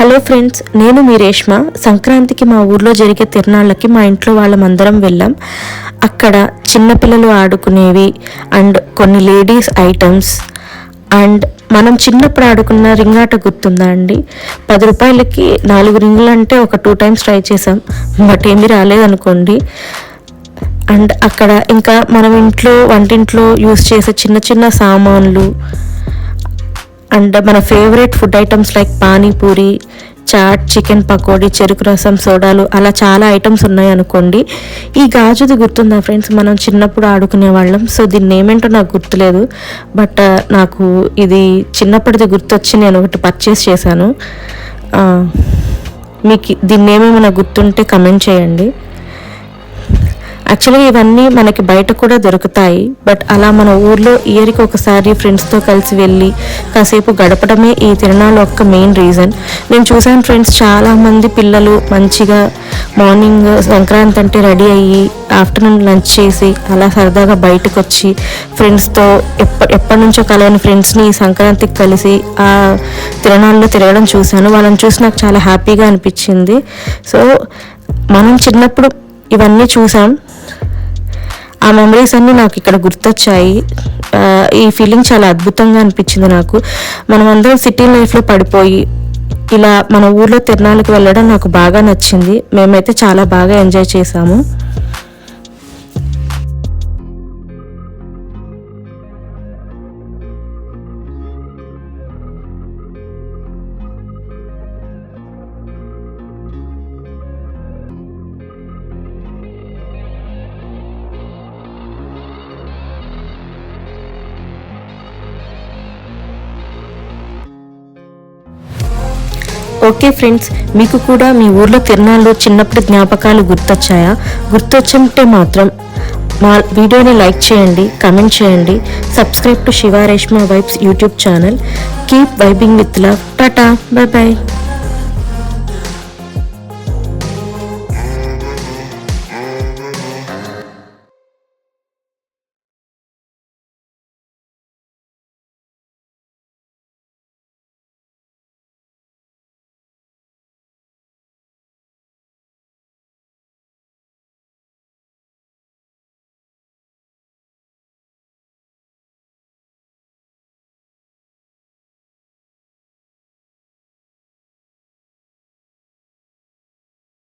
Hello friends నేను మీ రేష్మ. సంక్రాంతికి మా ఊర్లో జరిగే తిరునాళ్ళకి మా ఇంట్లో వాళ్ళమందరం వెళ్ళాం. అక్కడ చిన్నపిల్లలు ఆడుకునేవి అండ్ కొన్ని లేడీస్ ఐటమ్స్. అండ్ మనం చిన్నప్పుడు ఆడుకున్న రింగాట గుర్తుందా అండి? పది రూపాయలకి నాలుగు రింగులు అంటే ఒక టూ టైమ్స్ ట్రై చేసాం బట్ ఏమీ రాలేదనుకోండి. అండ్ అక్కడ ఇంకా మనం ఇంట్లో వంటింట్లో యూస్ చేసే చిన్న చిన్న సామాన్లు అండ్ మన favourite food items like panipuri chaat chicken pakodi చెరుకు రసం సోడాలు అలా చాలా ఐటమ్స్ ఉన్నాయి అనుకోండి. ఈ గాజుది గుర్తుందా ఫ్రెండ్స్? మనం చిన్నప్పుడు ఆడుకునే వాళ్ళం. సో దీన్ని ఏమేంటో నాకు గుర్తులేదు. బట్ నాకు ఇది చిన్నప్పటిది గుర్తొచ్చి నేను ఒకటి పర్చేస్ చేశాను. మీకు దీన్ని ఏమేమైనా గుర్తుంటే కమెంట్ చేయండి. యాక్చువల్గా ఇవన్నీ మనకి బయట కూడా దొరుకుతాయి. బట్ అలా మన ఊర్లో ఇయర్కి ఒకసారి ఫ్రెండ్స్తో కలిసి వెళ్ళి కాసేపు గడపడమే ఈ తిరణాల యొక్క మెయిన్ రీజన్ నేను చూసాను ఫ్రెండ్స్ చాలామంది పిల్లలు మంచిగా మార్నింగ్ సంక్రాంతి అంటే రెడీ అయ్యి ఆఫ్టర్నూన్ లంచ్ చేసి అలా సరదాగా బయటకు వచ్చి ఫ్రెండ్స్తో ఎప్ప ఎప్పటి నుంచో కలవని ఫ్రెండ్స్ని ఈ సంక్రాంతికి కలిసి ఆ తిరణాల్లో తిరగడం చూశాను. వాళ్ళని చూసి నాకు చాలా హ్యాపీగా అనిపించింది. సో మనం చిన్నప్పుడు ఇవన్నీ చూసాం ఆ మెమరీస్ అన్నీ నాకు ఇక్కడ గుర్తొచ్చాయి. ఈ ఫీలింగ్ చాలా అద్భుతంగా అనిపించింది నాకు. మనం అందరం సిటీ లైఫ్లో పడిపోయి ఇలా మన ఊర్లో తిరణాలకు వెళ్ళడం నాకు బాగా నచ్చింది. మేమైతే చాలా బాగా ఎంజాయ్ చేసాము ఓకే ఫ్రెండ్స్ మీకు కూడా మీ ఊర్లో తిరణాల్లో చిన్నప్పుడు జ్ఞాపకాలు గుర్తొచ్చాయా? గుర్తొచ్చుంటే మాత్రం మా వీడియోని లైక్ చేయండి కమెంట్ చేయండి. Subscribe to Shiva vibes YouTube channel. Keep vibing with love. Tata bye bye